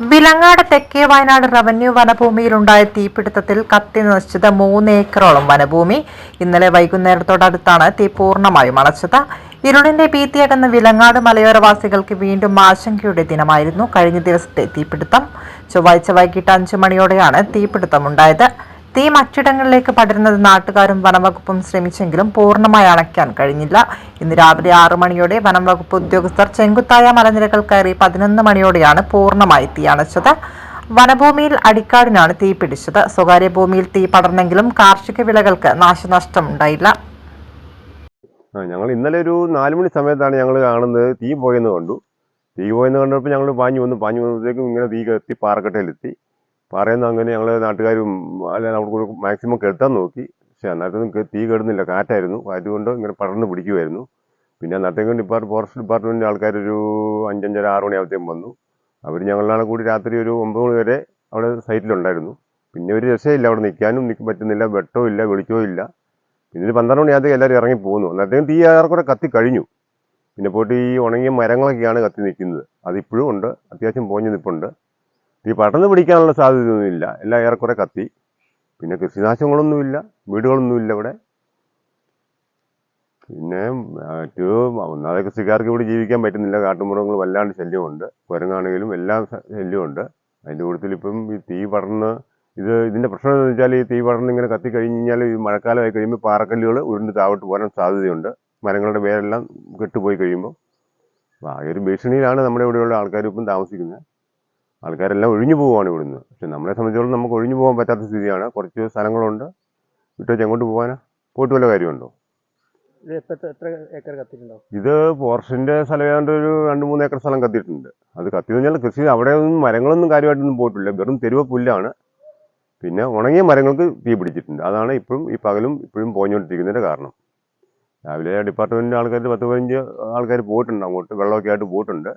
വിലങ്ങാട് തെക്കേ വയനാട് റവന്യൂ വനഭൂമിയിലുണ്ടായ തീപിടുത്തത്തിൽ കത്തി നശിച്ചത് മൂന്ന് ഏക്കറോളം വനഭൂമി. ഇന്നലെ വൈകുന്നേരത്തോടടുത്താണ് തീ പൂർണമായും അണച്ചത്. ഇരുളിന്റെ ഭീതിയകന്ന വിലങ്ങാട് മലയോരവാസികൾക്ക് വീണ്ടും ആശങ്കയുടെ ദിനമായിരുന്നു കഴിഞ്ഞ ദിവസത്തെ തീപിടുത്തം. ചൊവ്വാഴ്ച വൈകിട്ട് അഞ്ചു മണിയോടെയാണ് തീപിടുത്തമുണ്ടായത്. തീ മറ്റിടങ്ങളിലേക്ക് പടരുന്നത് നാട്ടുകാരും വനംവകുപ്പും ശ്രമിച്ചെങ്കിലും പൂർണമായി അണയ്ക്കാൻ കഴിഞ്ഞില്ല. ഇന്ന് രാവിലെ ആറു മണിയോടെ വനംവകുപ്പ് ഉദ്യോഗസ്ഥർ ചെങ്കുത്തായ മലനിരകൾ കയറി പതിനൊന്ന് മണിയോടെയാണ് പൂർണമായി തീ അണച്ചത്. വനഭൂമിയിൽ അടിക്കാടിനാണ് തീ പിടിച്ചത്. സ്വകാര്യ ഭൂമിയിൽ തീ പടർന്നെങ്കിലും കാർഷിക വിളകൾക്ക് നാശനഷ്ടം ഉണ്ടായില്ല ഞങ്ങൾ ഇന്നലെ ഒരു നാല് മണി സമയത്താണ് ഞങ്ങൾ കാണുന്നത്. തീ പോയെന്ന് കണ്ടു. തീ പോയെന്ന് കണ്ടപ്പോൾ ഞങ്ങൾ പാഞ്ഞു വന്നു. പാഞ്ഞു വന്നപ്പോഴത്തേക്കും ഇങ്ങനെ തീ കത്തി പാറക്കെട്ടയിലെത്തി. പാറയെന്ന് അങ്ങനെ ഞങ്ങൾ നാട്ടുകാരും അല്ല നമുക്ക് മാക്സിമം കെടുത്താൻ നോക്കി. പക്ഷെ അന്നേരത്തൊന്നും തീ കെടുന്നില്ല. കാറ്റായിരുന്നു. കാറ്റ് കൊണ്ട് ഇങ്ങനെ പടർന്ന് പിടിക്കുമായിരുന്നു പിന്നെ അന്നത്തേക്കും ഡിപ്പാർട്ട് ഫോറസ്റ്റ് ഡിപ്പാർട്ട്മെന്റിന്റെ ആൾക്കാർ ഒരു അഞ്ചഞ്ചര ആറ് മണിയാകുമ്പോഴത്തേക്കും വന്നു. അവർ ഞങ്ങളാണ് കൂടി രാത്രി ഒരു ഒമ്പത് മണി വരെ അവിടെ സൈറ്റിലുണ്ടായിരുന്നു. പിന്നെ ഒരു രക്ഷയില്ല. അവിടെ നിൽക്കാനും നിൽക്കാൻ പറ്റുന്നില്ല. വെട്ടവും ഇല്ല വെളിച്ചവും ഇല്ല. പിന്നെ ഒരു പന്ത്രണ്ട് മണിയാകത്തേക്ക് എല്ലാവരും ഇറങ്ങി പോകുന്നു അന്നേരത്തേക്കും തീ ഏറെക്കുറെ കത്തി കഴിഞ്ഞു. പിന്നെ പോയിട്ട് ഈ ഉണങ്ങിയ മരങ്ങളൊക്കെയാണ് കത്തി നിൽക്കുന്നത്. അതിപ്പോഴും ഉണ്ട്. അത്യാവശ്യം പോഞ്ഞ് നിൽപ്പുണ്ട് തീ പടർന്ന് പിടിക്കാനുള്ള സാധ്യതയൊന്നുമില്ല. എല്ലാം ഏറെക്കുറെ കത്തി. പിന്നെ കൃഷിനാശങ്ങളൊന്നുമില്ല. വീടുകളൊന്നുമില്ല ഇവിടെ. പിന്നെ മറ്റു ഒന്നാമത് കൃഷിക്കാർക്ക് ഇവിടെ ജീവിക്കാൻ പറ്റുന്നില്ല. കാട്ടുമൃഗങ്ങൾ വല്ലാണ്ട് ശല്യമുണ്ട്. കുരങ്ങാണെങ്കിലും എല്ലാം ശല്യമുണ്ട്. അതിന്റെ കൂട്ടത്തിൽ ഇപ്പം ഈ തീ പടർന്ന് ഇത് ഇതിന്റെ പ്രശ്നം എന്ന് വെച്ചാൽ ഈ തീ പടർന്ന് ഇങ്ങനെ കത്തി കഴിഞ്ഞാൽ ഈ മഴക്കാലമായി കഴിയുമ്പോൾ പാറക്കല്ലുകൾ ഉരുണ്ട് താവട്ട് പോരാൻ സാധ്യതയുണ്ട്. മരങ്ങളുടെ വേരെല്ലാം കെട്ടുപോയി കഴിയുമ്പോൾ. ആകെ ഒരു ഭീഷണിയിലാണ് നമ്മുടെ ഇവിടെയുള്ള ആൾക്കാർ ഇപ്പം താമസിക്കുന്നത്. ആൾക്കാരെല്ലാം ഒഴിഞ്ഞു പോവുകയാണ് ഇവിടുന്ന്. പക്ഷെ നമ്മളെ സംബന്ധിച്ചോളം നമുക്ക് ഒഴിഞ്ഞു പോകാൻ പറ്റാത്ത സ്ഥിതിയാണ്. കുറച്ച് സ്ഥലങ്ങളുണ്ട്. വിട്ടുവെച്ച് എങ്ങോട്ട് പോകാനാ പോയിട്ട് വല്ല കാര്യമുണ്ടോ? ഇത് ഫോറസ്റ്റിന്റെ സ്ഥലം ഏതാണ്ട് ഒരു രണ്ട് മൂന്ന് ഏക്കർ സ്ഥലം കത്തിയിട്ടുണ്ട്. അത് കത്തി കഴിഞ്ഞാൽ കൃഷി അവിടെ ഒന്നും മരങ്ങളൊന്നും കാര്യമായിട്ടൊന്നും പോയിട്ടില്ല. വെറും തെരുവ പുല്ലാണ്. പിന്നെ ഉണങ്ങിയ മരങ്ങൾക്ക് തീ പിടിച്ചിട്ടുണ്ട്. അതാണ് ഇപ്പോഴും ഈ പകലും ഇപ്പോഴും പോഞ്ഞുകൊണ്ടിരിക്കുന്നതിന്റെ കാരണം. രാവിലെ ഡിപ്പാർട്ട്മെന്റിന്റെ ആൾക്കാർ പത്ത് പതിനഞ്ച് ആൾക്കാർ പോയിട്ടുണ്ട്. അങ്ങോട്ട് വെള്ളമൊക്കെ ആയിട്ട് പോയിട്ടുണ്ട്.